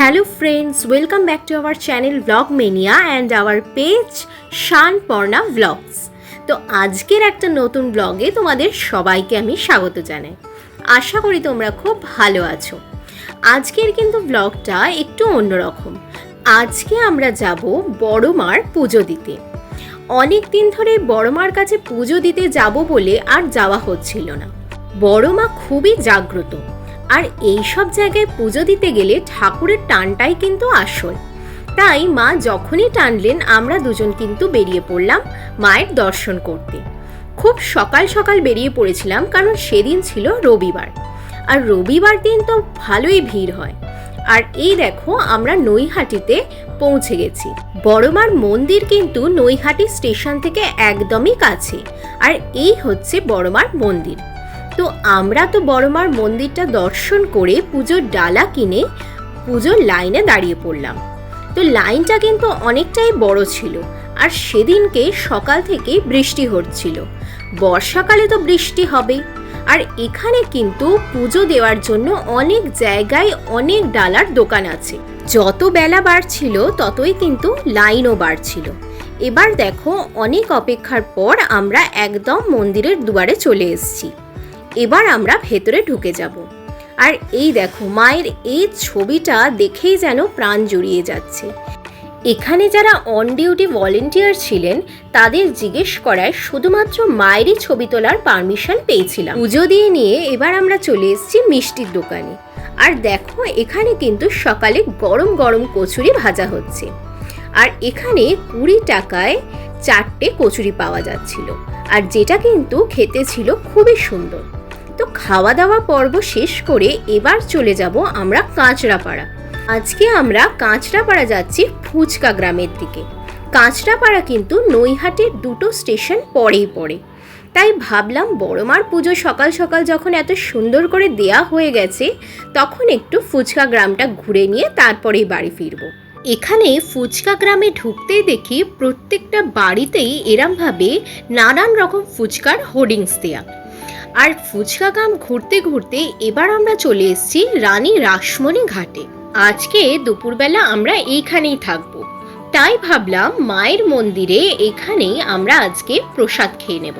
Hello friends, welcome back to our channel Vlogmania and our page Shan Parna blogs তো আজকের একটা নতুন ব্লগে তোমাদের সবাইকে আমি স্বাগত জানাই। আশা করি তোমরা খুব ভালো আছো। আজকের কিন্তু ব্লগটা একটু অন্যরকম। আজকে আমরা যাব বড় মার পুজো দিতে। অনেক দিন ধরে বড় মার কাছে পুজো দিতে যাব বলে আর যাওয়া হচ্ছিল না। বড় মা খুবই জাগ্রত। আর এই সব জায়গায় পুজো দিতে গেলে ঠাকুরের টানটাই কিন্তু আসল। তাই মা যখনই টানলেন, আমরা দুজন কিন্তু বেরিয়ে পড়লাম মায়ের দর্শন করতে। খুব সকাল সকাল বেরিয়ে পড়েছিলাম, কারণ সেদিন ছিল রবিবার। আর রবিবার দিন তো ভালোই ভিড় হয়। আর এই দেখো, আমরা নৈহাটিতে পৌঁছে গেছি। বড়মার মন্দির কিন্তু নৈহাটি স্টেশন থেকে একদমই কাছে। আর এই হচ্ছে বড়মার মন্দির। তো আমরা তো বড়মার মন্দিরটা দর্শন করে পুজোর ডালা কিনে পুজোর লাইনে দাঁড়িয়ে পড়লাম। তো লাইনটা কিন্তু অনেকটাই বড় ছিল আর সেদিনকে সকাল থেকে বৃষ্টি হচ্ছিল। বর্ষাকালে তো বৃষ্টি হবেই আর এখানে কিন্তু পুজো দেওয়ার জন্য অনেক জায়গায় অনেক ডালার দোকান আছে। যত বেলা বাড়ছিল, ততই কিন্তু লাইনও বাড়ছিল। এবার দেখো, অনেক অপেক্ষার পর আমরা একদম মন্দিরের দুয়ারে চলে এসেছি। এবার আমরা ভেতরে ঢুকে যাব। আর এই দেখো, মায়ের এই ছবিটা দেখেই যেন প্রাণ জুড়িয়ে যাচ্ছে। এখানে যারা অন ডিউটি ভলেন্টিয়ার ছিলেন, তাদের জিজ্ঞেস করায় শুধুমাত্র মায়েরই ছবি তোলার পারমিশন পেয়েছিলাম। পুজো দিয়ে নিয়ে এবার আমরা চলে এসেছি মিষ্টির দোকানে। আর দেখো, এখানে কিন্তু সকালে গরম গরম কচুরি ভাজা হচ্ছে। আর এখানে কুড়ি টাকায় চারটে কচুরি পাওয়া যাচ্ছিল। আর যেটা কিন্তু খেতে ছিল খুবই সুন্দর। তো খাওয়া দাওয়া পর্ব শেষ করে এবার চলে যাব আমরা কাঁচরাপাড়া। আজকে আমরা কাঁচরাপাড়া যাচ্ছি ফুচকা গ্রামের দিকে। কাঁচরাপাড়া কিন্তু নৈহাটের দুটো স্টেশন পরেই পড়ে। তাই ভাবলাম বড়মার পুজো সকাল সকাল যখন এত সুন্দর করে দেয়া হয়ে গেছে, তখন একটু ফুচকা গ্রামটা ঘুরে নিয়ে তারপরেই বাড়ি ফিরবো। এখানে ফুচকা গ্রামে ঢুকতেই দেখি প্রত্যেকটা বাড়িতেই এরমভাবে নানান রকম ফুচকার হোর্ডিংস দেয়া। আর ফুচকা গ্রাম ঘুরতে ঘুরতে এবার আমরা চলে এসেছি রানী রাসমণি ঘাটে। আজকে দুপুরবেলা আমরা এইখানেই থাকব। তাই ভাবলাম মায়ের মন্দিরে এখানেই আমরা আজকে প্রসাদ খেয়ে নেব।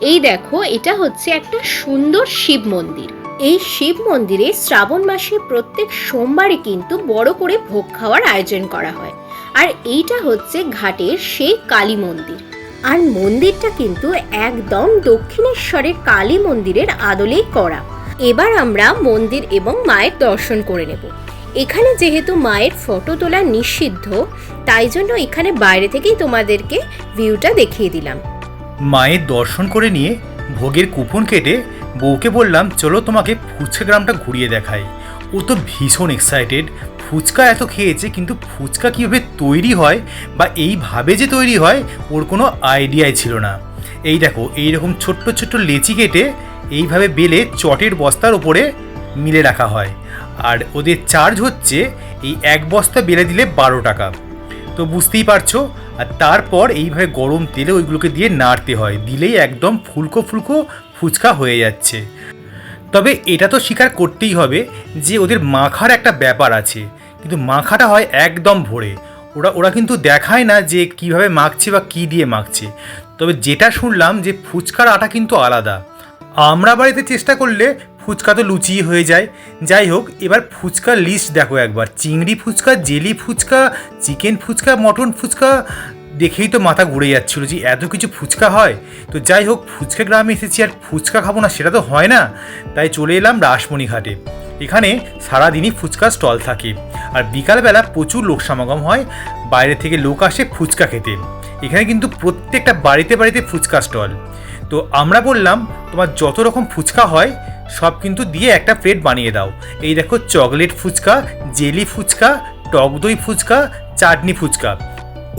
এই দেখো, এটা হচ্ছে একটা সুন্দর শিব মন্দির। এই শিব মন্দিরে শ্রাবণ মাসে প্রত্যেক সোমবারে কিন্তু বড় করে ভোগ খাওয়ার আয়োজন করা হয়। আর এইটা হচ্ছে ঘাটের সেই কালী মন্দির। আর মন্দিরটা কিন্তু একদম দক্ষিণেশ্বরের কালী মন্দিরের আদলেই করা। এবার আমরা মন্দির এবং মায়ের দর্শন করে নেব। এখানে যেহেতু মায়ের ফটো তোলা নিষিদ্ধ, তাই জন্য এখানে বাইরে থেকেই তোমাদেরকে ভিউটা দেখিয়ে দিলাম। মায়ের দর্শন করে নিয়ে ভোগের কুপন কেটে বউকে বললাম, চলো তোমাকে ফুচকা গ্রামটা ঘুরিয়ে দেখাই। ও তো ভীষণ এক্সাইটেড ফুচকা এত খেয়েছে, কিন্তু ফুচকা কীভাবে তৈরি হয় বা এইভাবে যে তৈরি হয়, ওর কোনো আইডিয়াই ছিল না। এই দেখো এই রকম ছোট্ট ছোট্ট লেচি কেটে এইভাবে বেলে চটের বস্তার ওপরে মিলে রাখা হয়। আর ওদের চার্জ হচ্ছে এই এক বস্তা বেলে দিলে বারো টাকা। তো বুঝতেই পারছ? আর তারপর এইভাবে গরম তেলে ওইগুলোকে দিয়ে নাড়তে হয়। দিলেই একদম ফুলকো ফুলকো ফুচকা হয়ে যাচ্ছে। তবে এটা তো স্বীকার করতেই হবে যে ওদের মাখার একটা ব্যাপার আছে। কিন্তু মাখাটা হয় একদম ভোরে। ওরা ওরা কিন্তু দেখায় না যে কীভাবে মাখছে বা কী দিয়ে মাখছে। তবে যেটা শুনলাম যে ফুচকার আটা কিন্তু আলাদা। আমরা বাড়িতে চেষ্টা করলে ফুচকা তো লুচিয়ে হয়ে যায়। যাই হোক, এবার ফুচকার লিস্ট দেখো একবার। চিংড়ি phuchka, jelly phuchka chicken phuchka mutton phuchka দেখেই তো মাথা ঘুরে যাচ্ছিল যে এত কিছু ফুচকা হয়। তো যাই হোক, ফুচকা গ্রামে এসেছি আর ফুচকা খাব না সেটা তো হয় না। তাই চলে এলাম রাসমণি ঘাটে এখানে সারাদিনই ফুচকা স্টল থাকে। আর বিকালবেলা প্রচুর লোক সমাগম হয়। বাইরে থেকে লোক আসে ফুচকা খেতে। এখানে কিন্তু প্রত্যেকটা বাড়িতে বাড়িতে ফুচকা স্টল। তো আমরা বললাম, তোমার যত রকম ফুচকা হয়, সব কিন্তু দিয়ে একটা প্লেট বানিয়ে দাও। এই দেখো চকলেট ফুচকা, জেলি ফুচকা, টক দই ফুচকা, চাটনি ফুচকা।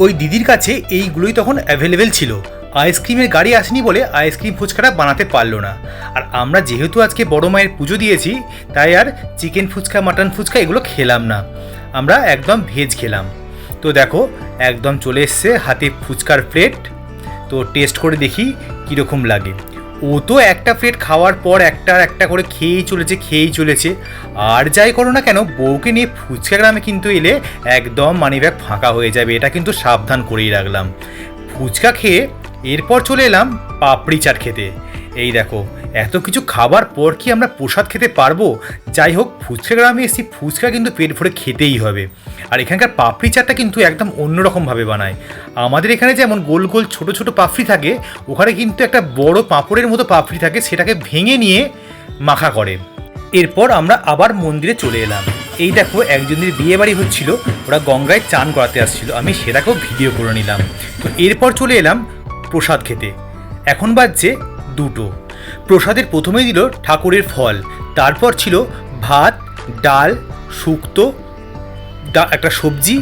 ওই দিদির কাছে এইগুলোই তখন অ্যাভেলেবেল ছিল। আইসক্রিমের গাড়ি আসেনি বলে আইসক্রিম ফুচকাটা বানাতে পারল না। আর আমরা যেহেতু আজকে বড় মায়ের পুজো দিয়েছি, তাই আর চিকেন ফুচকা মাটন ফুচকা এগুলো খেলাম না। আমরা একদম ভেজ খেলাম। তো দেখো, একদম চলে এসছে হাতে ফুচকার প্লেট তো টেস্ট করে দেখি কীরকম লাগে। ও তো একটা প্লেট খাওয়ার পর একটা একটা করে খেয়েই চলেছে খেয়েই চলেছে। আর যাই করো না কেন, বউকে নিয়ে ফুচকা গ্রামে কিন্তু এলে একদম মানিব্যাগ ফাঁকা হয়ে যাবে, এটা কিন্তু সাবধান করেই রাখলাম। ফুচকা খেয়ে এরপর চলে এলাম পাপড়ি চাট খেতে। এই দেখো এত কিছু খাবার পর কি আমরা প্রসাদ খেতে পারব? যাই হোক, ফুচকা গ্রামে এসে ফুচকা কিন্তু পেট ভরে খেতেই হবে। আর এখানকার পাপড়ি চাটটা কিন্তু একদম অন্যরকমভাবে বানায়। আমাদের এখানে যেমন গোল গোল ছোট ছোট পাপড়ি থাকে, ওখানে কিন্তু একটা বড় পাঁপড়ের মতো পাপড়ি থাকে, সেটাকে ভেঙে নিয়ে মাখা করে। এরপর আমরা আবার মন্দিরে চলে এলাম। এই দেখো, একজনের বিয়ে বাড়ি হচ্ছিল, ওরা গঙ্গায় চান করাতে আসছিল। আমি সেটাকেও ভিডিও করে নিলাম। তো এরপর চলে এলাম প্রসাদ খেতে। এখন বাজছে দুটো। প্রসাদের প্রথমে দিল ঠাকুরের ফল, তারপর ছিল ভাত, ডাল, শুক্তো একটা সবজি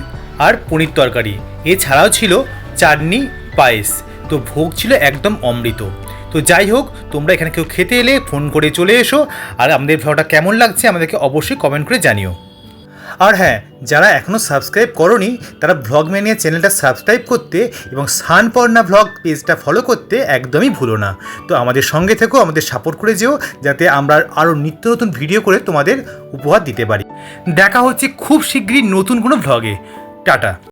আর পনির তরকারি। এছাড়াও ছিল চাটনি, পায়েস। তো ভোগ ছিল একদম অমৃত। তো যাই হোক, তোমরা এখানে কেউ খেতে এলে ফোন করে চলে এসো। আর আমাদের ভিডিওটা কেমন লাগছে আমাদেরকে অবশ্যই কমেন্ট করে জানিও। আর হ্যাঁ যারা এখনও সাবস্ক্রাইব করনি, তারা ভ্লগ ম্যানিয়া চ্যানেলটা সাবস্ক্রাইব করতে এবং সানপর্ণা ভ্লগ পেজটা ফলো করতে একদমই ভুলো না। তো আমাদের সঙ্গে থেকেও আমাদের সাপোর্ট করে যেও, যাতে আমরা আরও নিত্য নতুন ভিডিও করে তোমাদের উপহার দিতে পারি। দেখা হচ্ছে খুব শীঘ্রই নতুন কোনো ভ্লগে টাটা।